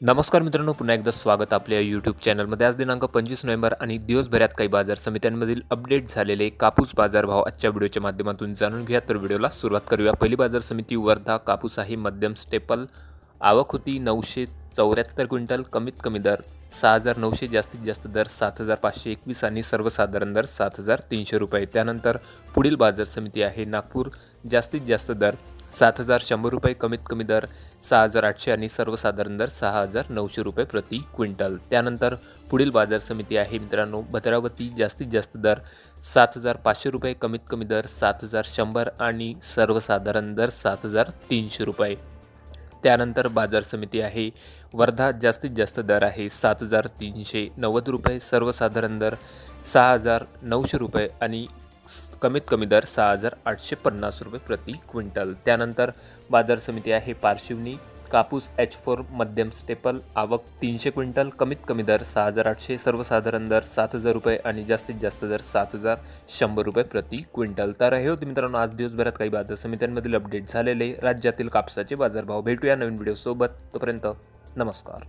नमस्कार मित्रांनो पुन्हा एकदा स्वागत आपल्या यूट्यूब चॅनलमध्ये आज दिनांक पंचवीस नोव्हेंबर आणि दिवसभरात काही बाजार समित्यांमधील अपडेट झालेले कापूस बाजारभाव आजच्या व्हिडिओच्या माध्यमातून जाणून घ्या तर व्हिडिओला सुरुवात करूया. पहिली बाजार समिती वर्धा कापूस आहे मध्यम स्टेपल आवक होती नऊशे चौऱ्याहत्तर क्विंटल कमीत कमी दर सहा हजार नऊशे जास्तीत जास्त दर सात हजार पाचशे एकवीस आणि सर्वसाधारण दर सात हजार तीनशे रुपये. त्यानंतर पुढील बाजार समिती आहे नागपूर जास्तीत जास्त दर सात हजार शंभर रुपये कमीत कमी दर सहा हजार आठशे आणि सर्वसाधारण दर सहा हजार नऊशे रुपये प्रति क्विंटल. त्यानंतर पुढील बाजार समिती आहे. मित्रांनो भद्रावती जास्तीत जास्त दर सात हजार पाचशे रुपये कमीत कमी दर सात हजार शंभर आणि सर्वसाधारण दर सात हजार तीनशे रुपये. त्यानंतर बाजार समिती आहे. वर्धा जास्तीत जास्त दर आहे सात हजार तीनशे नव्वद रुपये सर्वसाधारण दर सहा हजार नऊशे रुपये आणि कमीत कमी दर सहा हजार आठशे पन्नास रुपये प्रति क्विंटल. त्यानंतर बाजार समिती आहे पारशिवनी कापूस एच फोर मध्यम स्टेपल आवक तीनशे क्विंटल कमीत कमी दर सहा हजार आठशे सर्वसाधारण दर सात हजार रुपये आणि जास्तीत जास्त दर सात हजार शंभर रुपये प्रति क्विंटल. तर हे होते मित्रांनो आज दिवसभरात काही बाजार समित्यांमधील अपडेट झालेले राज्यातील कापसाचे बाजारभाव. भेटूया नवीन व्हिडिओसोबत तोपर्यंत नमस्कार.